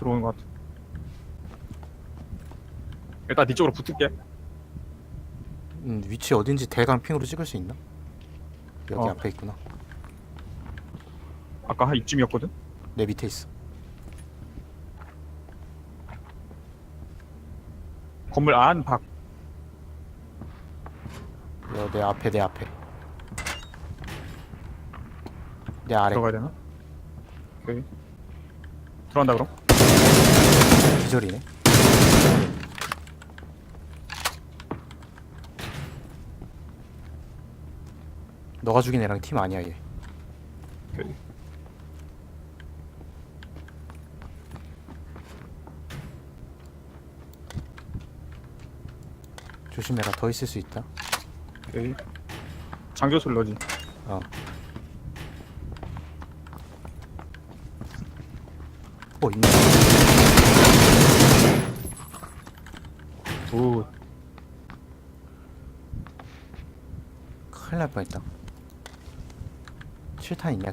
들어오는 것 같아. 일단 네 쪽으로 붙을게. 음, 위치 어딘지 대강 핑으로 찍을 수 있나? 여기 어. 앞에 있구나. 아까 한 이쯤이었거든. 내 밑에 있어. 건물 안 밖. 여, 내 앞에 내 앞에. 내 아래 들어가야 되나? 오케이. 들어간다 그럼. 기절이네. 너가 죽인 애랑 팀 아니야 얘. 오케이. 조심해라 더 있을 수 있다. 오케이. 장교술 너지. 어. 어 있네. 오. 큰일 날 뻔했다. 7탄 있냐?